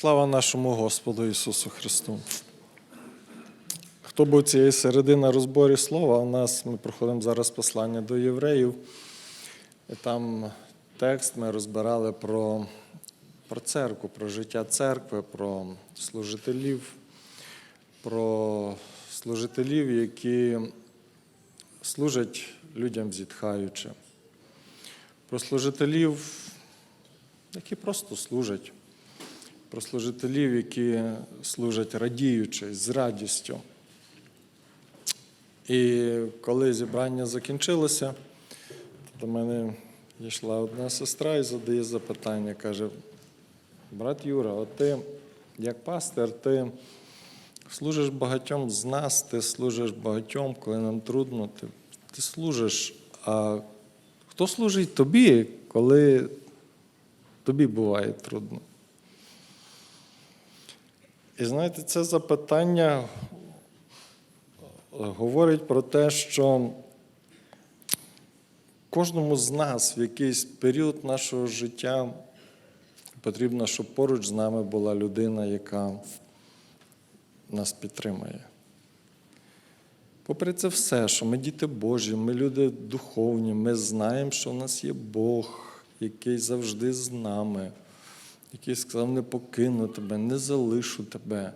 Слава нашому Господу Ісусу Христу. Хто був цієї середи на розборі слова, у нас ми проходимо зараз послання до євреїв. І там текст ми розбирали про, про церкву, про життя церкви, про служителів, про служителів, які служать людям зітхаючи, про служителів, які просто служать про служителів, які служать радіючи, з радістю. І коли зібрання закінчилося, то до мене йшла одна сестра і задає запитання, каже: брат Юра, от ти, як пастир, ти служиш багатьом з нас, ти служиш багатьом, коли нам трудно, ти, ти служиш. А хто служить тобі, коли тобі буває трудно? І знаєте, це запитання говорить про те, що кожному з нас в якийсь період нашого життя потрібно, щоб поруч з нами була людина, яка нас підтримає. Попри це все, що ми діти Божі, ми люди духовні, ми знаємо, що в нас є Бог, який завжди з нами який сказав, не покину тебе, не залишу тебе.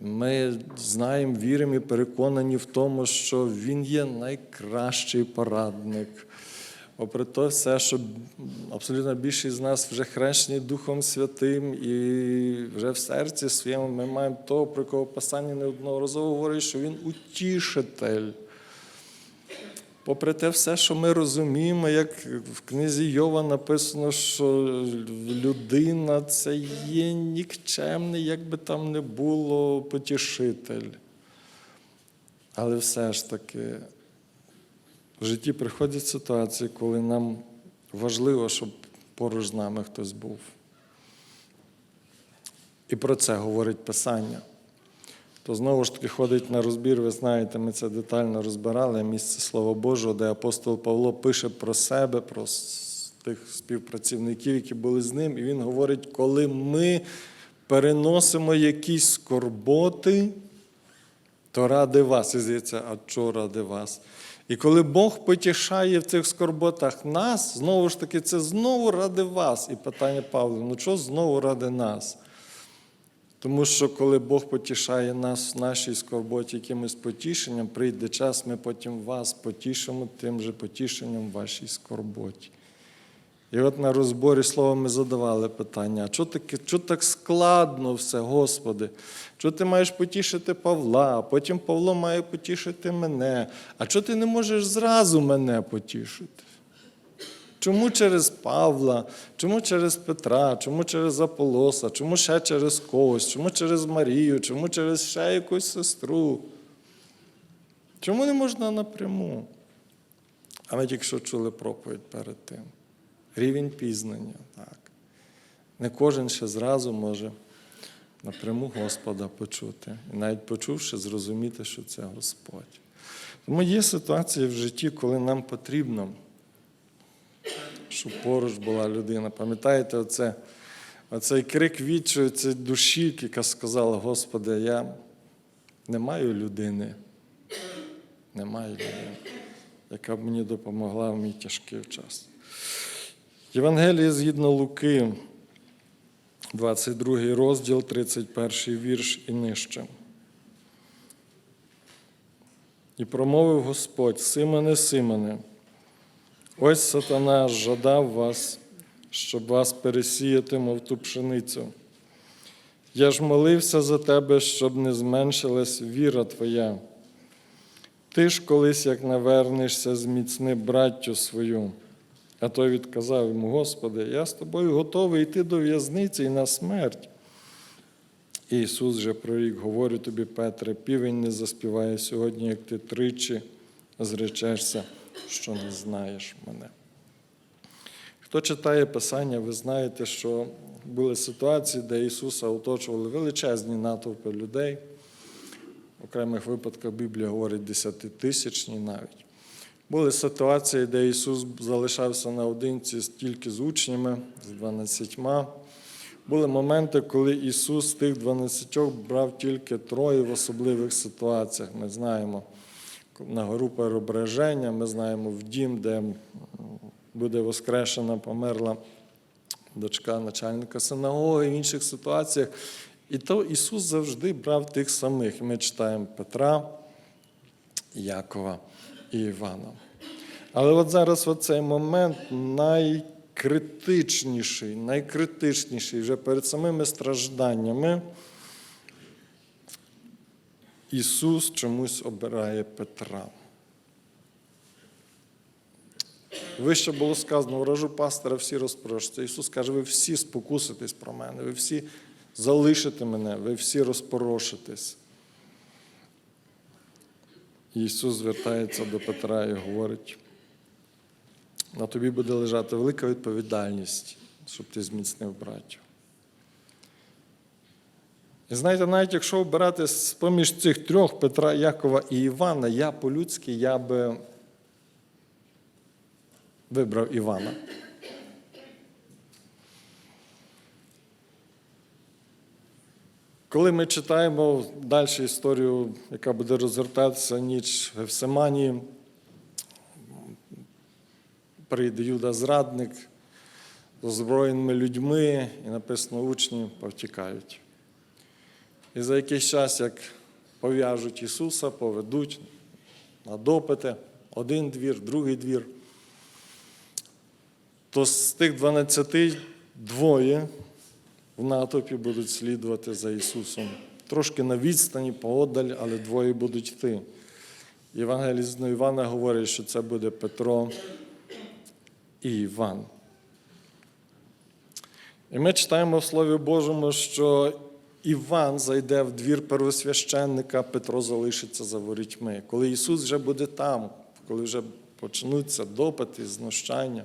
Ми знаємо, віримо і переконані в тому, що Він є найкращий порадник. Попри те, все, що абсолютно більшість з нас вже хрещені Духом Святим, і вже в серці своєму ми маємо того, про кого Писання неодноразово говорить, що Він утішитель. Попри те, все, що ми розуміємо, як в книзі Йова написано, що людина це є нікчемний, як би там не було потішитель. Але все ж таки в житті приходять ситуації, коли нам важливо, щоб поруч з нами хтось був. І про це говорить Писання то знову ж таки ходить на розбір, ви знаєте, ми це детально розбирали, місце Слова Божого, де апостол Павло пише про себе, про тих співпрацівників, які були з ним, і він говорить, коли ми переносимо якісь скорботи, то ради вас. І здається, а що ради вас? І коли Бог потішає в цих скорботах нас, знову ж таки, це знову ради вас. І питання Павла, ну що знову ради нас? Тому що коли Бог потішає нас в нашій скорботі якимось потішенням, прийде час, ми потім вас потішимо тим же потішенням в вашій скорботі. І от на розборі слова ми задавали питання: а що таке, що так складно все, Господи? Що ти маєш потішити Павла, потім Павло має потішити мене. А що ти не можеш зразу мене потішити? Чому через Павла, чому через Петра, чому через Аполоса, чому ще через когось, чому через Марію, чому через ще якусь сестру? Чому не можна напряму? А ми тільки що чули проповідь перед тим. Рівень пізнання. Так. Не кожен ще зразу може напряму Господа почути. І навіть почувши, зрозуміти, що це Господь. Тому є ситуації в житті, коли нам потрібно щоб поруч була людина. Пам'ятаєте, оце, оцей крик відчаю, це душі, яка сказала, Господи, я не маю людини, не маю людини, яка б мені допомогла в мій тяжкий час. Євангеліє згідно Луки, 22 розділ, 31 вірш і нижче. І промовив Господь, Симоне, Симоне, Ось сатана жадав вас, щоб вас пересіяти, мов ту пшеницю. Я ж молився за тебе, щоб не зменшилась віра твоя. Ти ж колись, як навернешся, зміцни браттю свою. А той відказав йому, Господи, я з тобою готовий йти до в'язниці і на смерть. І Ісус же прорік, говорю тобі, Петре, півень не заспіває сьогодні, як ти тричі зречешся що не знаєш мене. Хто читає Писання, ви знаєте, що були ситуації, де Ісуса оточували величезні натовпи людей. В окремих випадках Біблія говорить десятитисячні навіть. Були ситуації, де Ісус залишався наодинці тільки з учнями, з дванадцятьма. Були моменти, коли Ісус з тих 12 брав тільки троє в особливих ситуаціях. Ми знаємо на гору переображення, ми знаємо в дім, де буде воскрешена, померла дочка начальника синагоги, в інших ситуаціях. І то Ісус завжди брав тих самих. Ми читаємо Петра, Якова і Івана. Але от зараз в цей момент найкритичніший, найкритичніший вже перед самими стражданнями. Ісус чомусь обирає Петра. Вище було сказано, вражу пастора всі розпрошуться. Ісус каже, ви всі спокуситесь про мене, ви всі залишите мене, ви всі розпорошитесь. Ісус звертається до Петра і говорить, на тобі буде лежати велика відповідальність, щоб ти зміцнив братів. І знаєте, навіть якщо обирати з-поміж цих трьох Петра, Якова і Івана, я по-людськи я би вибрав Івана. Коли ми читаємо далі історію, яка буде розгортатися ніч в Евсиманії, прийде Юда зрадник з озброєними людьми, і написано, учні повтікають. І за якийсь час, як пов'яжуть Ісуса, поведуть на допити, один двір, другий двір, то з тих 12 двоє в натовпі будуть слідувати за Ісусом. Трошки на відстані, поодаль, але двоє будуть йти. Євангеліст Івана говорить, що це буде Петро і Іван. І ми читаємо в Слові Божому, що Іван зайде в двір первосвященника, Петро залишиться за ворітьми. Коли Ісус вже буде там, коли вже почнуться допити, знущання.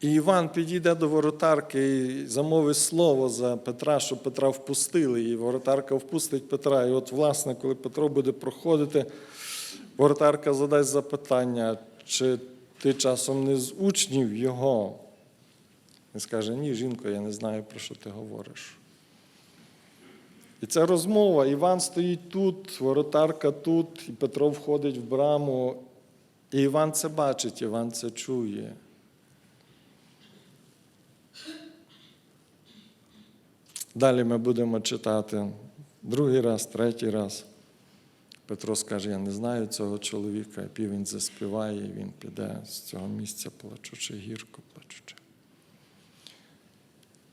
І Іван підійде до воротарки і замовить слово за Петра, щоб Петра впустили. І воротарка впустить Петра. І от, власне, коли Петро буде проходити, воротарка задасть запитання, чи ти часом не з учнів його. Він скаже, ні, жінко, я не знаю, про що ти говориш. І ця розмова, Іван стоїть тут, воротарка тут, і Петро входить в браму. І Іван це бачить, Іван це чує. Далі ми будемо читати другий раз, третій раз. Петро скаже: Я не знаю цього чоловіка, і півень заспіває, він піде з цього місця, плачучи гірко, плачучи.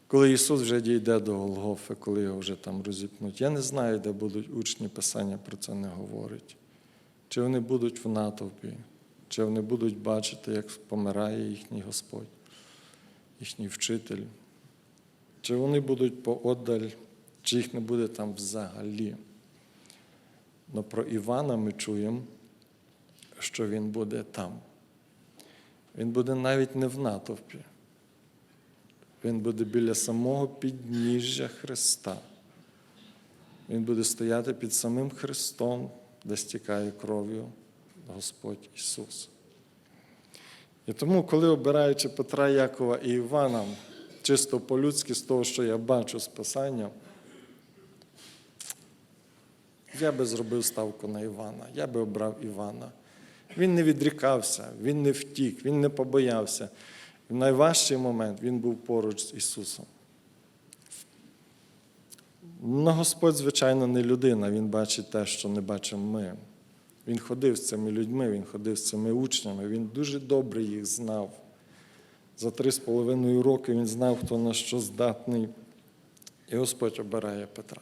Коли Ісус вже дійде до Голгофи, коли його вже там розіпнуть, я не знаю, де будуть учні Писання про це не говорить. Чи вони будуть в натовпі, чи вони будуть бачити, як помирає їхній Господь, їхній вчитель, чи вони будуть поодаль, чи їх не буде там взагалі. Но про Івана ми чуємо, що він буде там. Він буде навіть не в натовпі. Він буде біля самого підніжжя Христа. Він буде стояти під самим Христом, де стікає кров'ю Господь Ісус. І тому, коли обираючи Петра, Якова і Івана, чисто по-людськи, з того, що я бачу з Писання, я би зробив ставку на Івана, я би обрав Івана. Він не відрікався, він не втік, він не побоявся. В найважчий момент він був поруч з Ісусом. Ну, Господь, звичайно, не людина, Він бачить те, що не бачимо ми. Він ходив з цими людьми, він ходив з цими учнями, він дуже добре їх знав. За три з половиною роки він знав, хто на що здатний. І Господь обирає Петра.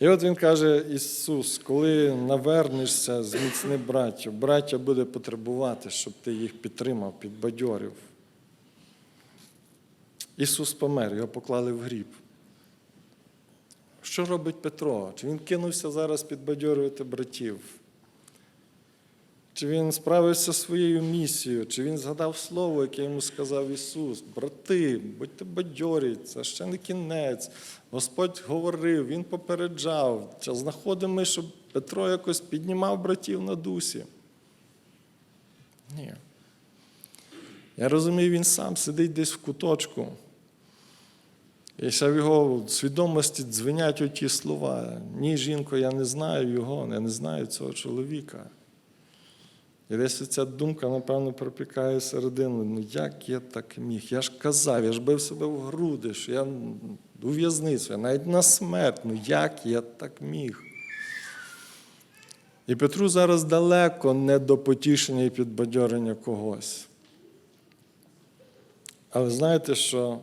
І от він каже, Ісус, коли навернешся, зміцни браття, браття буде потребувати, щоб ти їх підтримав, підбадьорив. Ісус помер, його поклали в гріб. Що робить Петро? Чи він кинувся зараз підбадьорювати братів? Чи він справився своєю місією, чи він згадав слово, яке йому сказав Ісус? Брати, будьте бадьорі, це ще не кінець. Господь говорив, Він попереджав. Чи знаходимо щоб Петро якось піднімав братів на дусі? Ні. Я розумію, він сам сидить десь в куточку. І ще в його свідомості дзвенять оті слова. Ні, жінко, я не знаю його, я не знаю цього чоловіка. І десь ця думка, напевно, пропікає середину. Ну як я так міг? Я ж казав, я ж бив себе в груди, що я у в'язницю, я навіть на смерть. Ну як я так міг? І Петру зараз далеко не до потішення і підбадьорення когось. Але знаєте, що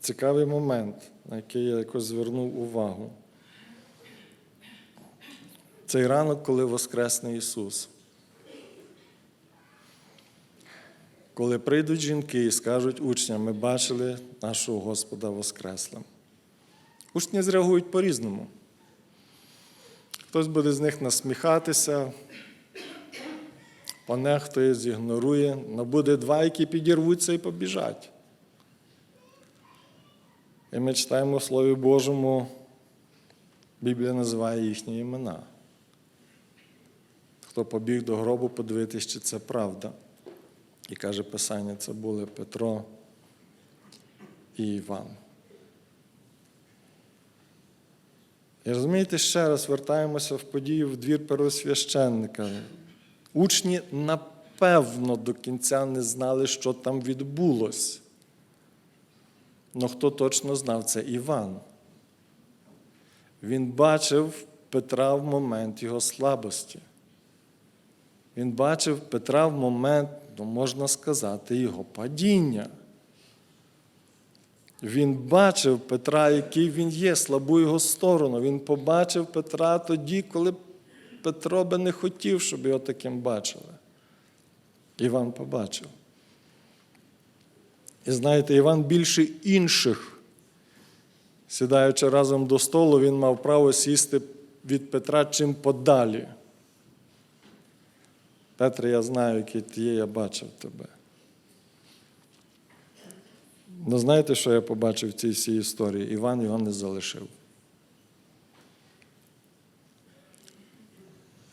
цікавий момент, на який я якось звернув увагу. Цей ранок, коли Воскресне Ісус. Коли прийдуть жінки і скажуть учням, ми бачили нашого Господа Воскреслим. Учні зреагують по-різному. Хтось буде з них насміхатися, понехтує, зігнорує, але буде два, які підірвуться і побіжать. І ми читаємо в Слові Божому, Біблія називає їхні імена. Хто побіг до гробу, подивитись, чи це правда. І каже Писання, це були Петро і Іван. І розумієте, ще раз вертаємося в подію в двір первосвященника. Учні напевно до кінця не знали, що там відбулось. Ну хто точно знав, це Іван. Він бачив Петра в момент його слабості. Він бачив Петра в момент, ну, можна сказати, його падіння. Він бачив Петра, який він є, слабу його сторону. Він побачив Петра тоді, коли Петро би не хотів, щоб його таким бачили. Іван побачив. І знаєте, Іван більше інших, сідаючи разом до столу, він мав право сісти від Петра чим подалі. Петре, я знаю, який ти є, я бачив тебе. Ну, знаєте, що я побачив в цій всій історії? Іван його не залишив.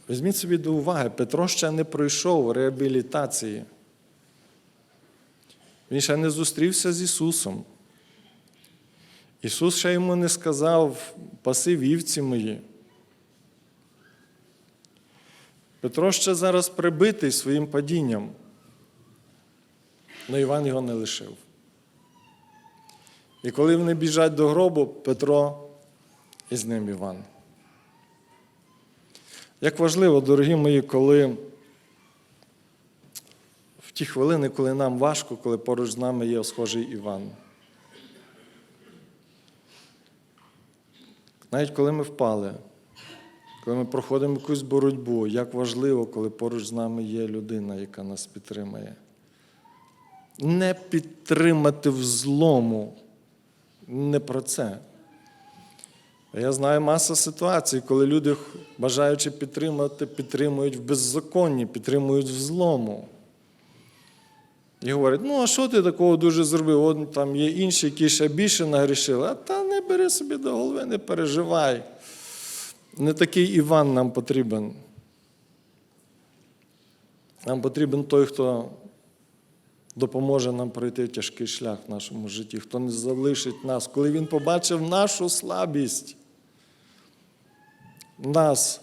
Візьміть собі до уваги, Петро ще не пройшов реабілітації. Він ще не зустрівся з Ісусом. Ісус ще йому не сказав, паси вівці мої. Петро ще зараз прибитий своїм падінням, але Іван його не лишив. І коли вони біжать до гробу, Петро і з ним Іван. Як важливо, дорогі мої, коли в ті хвилини, коли нам важко, коли поруч з нами є схожий Іван. Навіть коли ми впали, коли ми проходимо якусь боротьбу, як важливо, коли поруч з нами є людина, яка нас підтримає. Не підтримати в злому, не про це. Я знаю масу ситуацій, коли люди, бажаючи підтримати, підтримують в беззаконні, підтримують в злому. І говорять, ну а що ти такого дуже зробив? От там є інші, які ще більше нагрішили. А та не бери собі до голови, не переживай. Не такий Іван нам потрібен. Нам потрібен той, хто допоможе нам пройти тяжкий шлях в нашому житті, хто не залишить нас, коли Він побачив нашу слабість, нас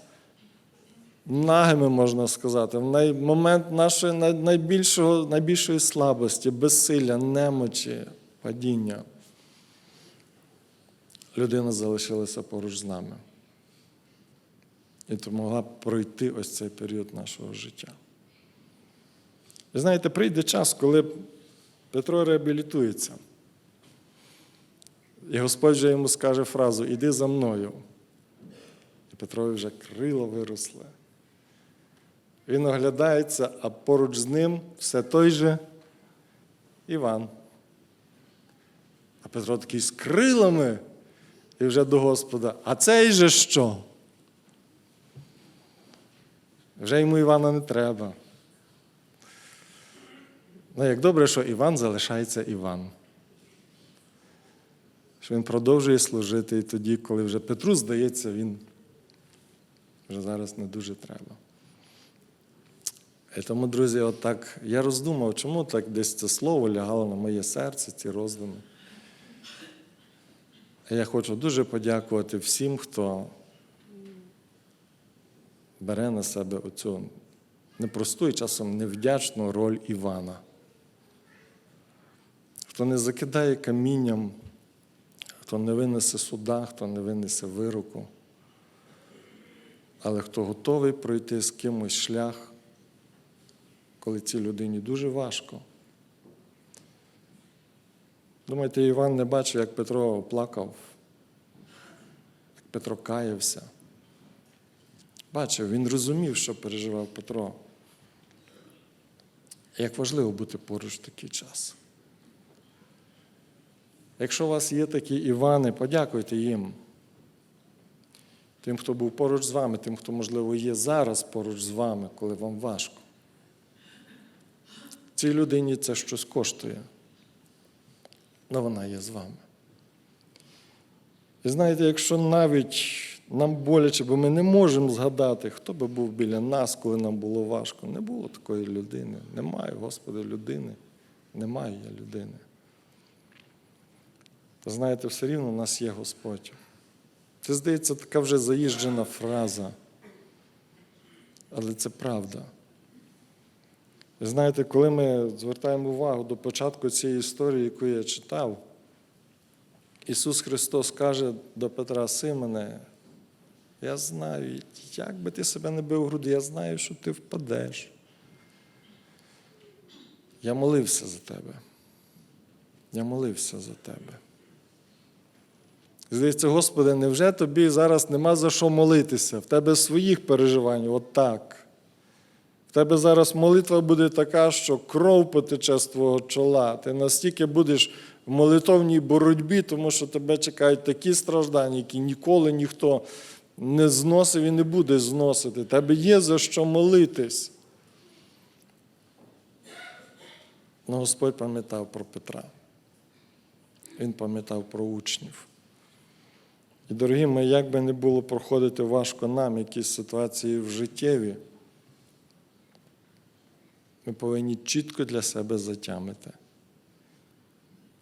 нагими, можна сказати, в момент нашої найбільшого, найбільшої слабості, безсилля, немочі, падіння. Людина залишилася поруч з нами. І могла пройти ось цей період нашого життя. Ви знаєте, прийде час, коли Петро реабілітується. І Господь вже йому скаже фразу Іди за мною. І Петрові вже крило виросли. Він оглядається, а поруч з ним все той же Іван. А Петро такий з крилами і вже до Господа. А цей же що? Вже йому Івана не треба. Ну, як добре, що Іван залишається Іван. Що він продовжує служити і тоді, коли вже Петру здається, він вже зараз не дуже треба. І тому, друзі, отак я роздумав, чому так десь це слово лягало на моє серце, ці роздуми. Я хочу дуже подякувати всім, хто бере на себе оцю непросту і часом невдячну роль Івана. Хто не закидає камінням, хто не винесе суда, хто не винесе вироку, але хто готовий пройти з кимось шлях, коли цій людині дуже важко. Думаєте, Іван не бачив, як Петро плакав, як Петро каявся. Бачив, він розумів, що переживав Петро. Як важливо бути поруч в такий час. Якщо у вас є такі Івани, подякуйте їм. Тим, хто був поруч з вами, тим, хто, можливо, є зараз поруч з вами, коли вам важко. Цій людині це щось коштує, але вона є з вами. І знаєте, якщо навіть нам боляче, бо ми не можемо згадати, хто би був біля нас, коли нам було важко. Не було такої людини. Немає, Господи, людини. Немає я людини. Знаєте, все рівно у нас є Господь. Це, здається, така вже заїжджена фраза. Але це правда. Знаєте, коли ми звертаємо увагу до початку цієї історії, яку я читав, Ісус Христос каже до Петра Симоне, я знаю, як би ти себе не бив у груди, я знаю, що ти впадеш. Я молився за тебе. Я молився за тебе. Здається, Господи, невже тобі зараз нема за що молитися? В тебе своїх переживань, отак. В тебе зараз молитва буде така, що кров потече з твого чола. Ти настільки будеш в молитовній боротьбі, тому що тебе чекають такі страждання, які ніколи ніхто не зносив і не буде зносити. Тебе є за що молитись. Ну, Господь пам'ятав про Петра. Він пам'ятав про учнів. І, дорогі мої, як би не було проходити важко нам якісь ситуації в життєві, ми повинні чітко для себе затямити.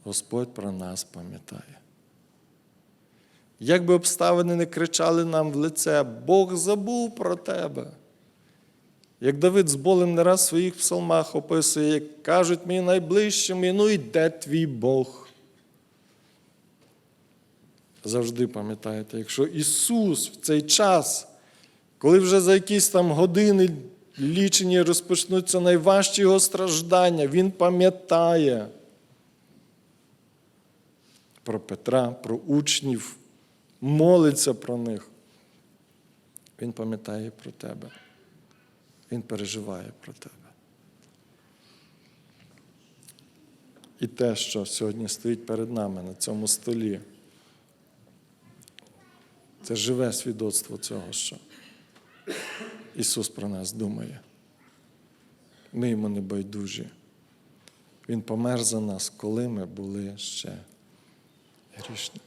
Господь про нас пам'ятає. Як би обставини не кричали нам в лице, Бог забув про тебе. Як Давид з болем не раз в своїх псалмах описує, як кажуть мені найближчими, ну і де твій Бог? Завжди пам'ятаєте, якщо Ісус в цей час, коли вже за якісь там години лічені розпочнуться найважчі його страждання, Він пам'ятає про Петра, про учнів, молиться про них. Він пам'ятає про тебе. Він переживає про тебе. І те, що сьогодні стоїть перед нами на цьому столі, це живе свідоцтво цього, що Ісус про нас думає. Ми йому не байдужі. Він помер за нас, коли ми були ще грішні.